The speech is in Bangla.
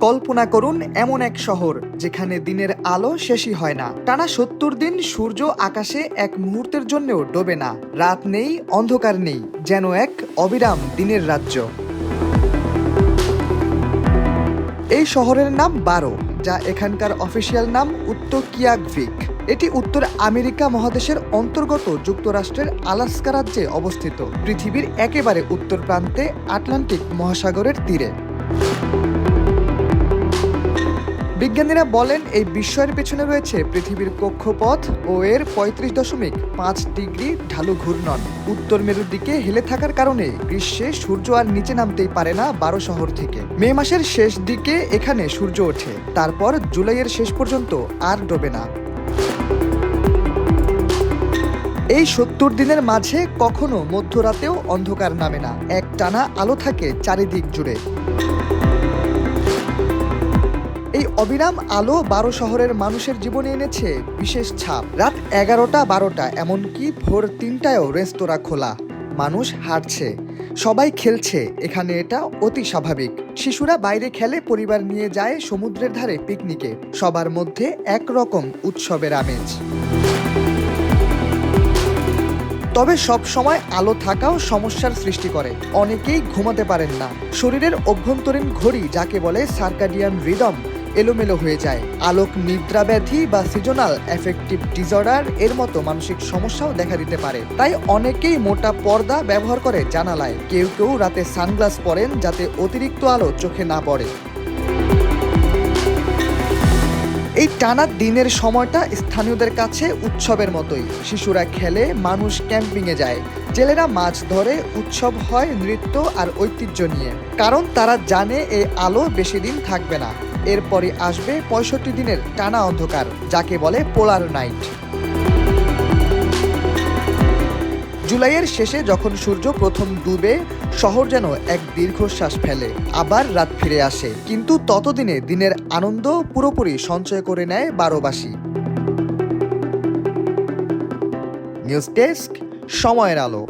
কল্পনা করুন এমন এক শহর যেখানে দিনের আলো শেষই হয় না। টানা সত্তর দিন সূর্য আকাশে এক মুহূর্তের জন্যও ডোবে না। রাত নেই, অন্ধকার নেই, যেন এক অবিরাম দিনের রাজ্য। এই শহরের নাম বারো, যা এখানকার অফিসিয়াল নাম উত্তর কিয়াকভিক এটি উত্তর আমেরিকা মহাদেশের অন্তর্গত যুক্তরাষ্ট্রের আলাস্কা রাজ্যে অবস্থিত। পৃথিবীর একেবারে উত্তর প্রান্তে আটলান্টিক মহাসাগরের তীরে। বিজ্ঞানীরা বলেন, এই বিস্ময়ের পেছনে রয়েছে পৃথিবীর কক্ষপথ ও এর পঁয়ত্রিশ দশমিক পাঁচ ডিগ্রি ঢালু ঘূর্ণন। উত্তর মেরুর দিকে হেলে থাকার কারণে গ্রীষ্মে সূর্য আর নিচে নামতেই পারে না বারো শহর থেকে। মে মাসের শেষ দিকে এখানে সূর্য ওঠে। তারপর জুলাইয়ের শেষ পর্যন্ত আর ডোবে না। এই সত্তর দিনের মাঝে কখনো মধ্যরাতেও অন্ধকার নামে না। এক টানা আলো থাকে চারিদিক জুড়ে। এই অবিরাম আলো বারো শহরের মানুষের জীবনে এনেছে বিশেষ ছাপ। রাত এগারোটা বারোটা, এমনকি ভোর তিনটায়ও রেস্তোরাঁ খোলা। মানুষ হাঁটছে, সবাই খেলছে, এখানে এটা অতি স্বাভাবিক। শিশুরা বাইরে খেলে পরিবার নিয়ে যায় সমুদ্রের ধারে পিকনিকে। সবার মধ্যে একরকম উৎসবের আমেজ। তবে সব সময় আলো থাকাও সমস্যার সৃষ্টি করে। অনেকেই ঘুমাতে পারেন না। শরীরের অভ্যন্তরীণ ঘড়ি, যাকে বলে সার্কাডিয়ান রিদম, এলোমেলো হয়ে যায়। আলোক নিদ্রা ব্যাধি বা সিজনাল এফেক্টিভ ডিসঅর্ডার এর মতো মানসিক সমস্যাও দেখা দিতে পারে। তাই অনেকেই মোটা পর্দা ব্যবহার করে জানালায়। কেউ কেউ রাতে সানগ্লাস পরেন যাতে অতিরিক্ত আলো চোখে না পড়ে। এই টানা দিনের সময়টা স্থানীয়দের কাছে উৎসবের মতোই। শিশুরা খেলে, মানুষ ক্যাম্পিংয়ে যায়। জেলেরা মাছ ধরে, উৎসব হয় নৃত্য আর ঐতিহ্য নিয়ে। কারণ তারা জানে এই আলো বেশি দিন থাকবে না। এরপরে আসবে পঁয়ষট্টি দিনের টানা অন্ধকার, যাকে বলে পোলার নাইট। জুলাইয়ের শেষে যখন সূর্য প্রথম ডুবে, শহর যেন এক দীর্ঘশ্বাস ফেলে, আবার রাত ফিরে আসে। কিন্তু ততদিনে দিনের আনন্দ পুরোপুরি সঞ্চয় করে নেয় বারোবাসী। নিউজ ডেস্ক, সময়ের আলো।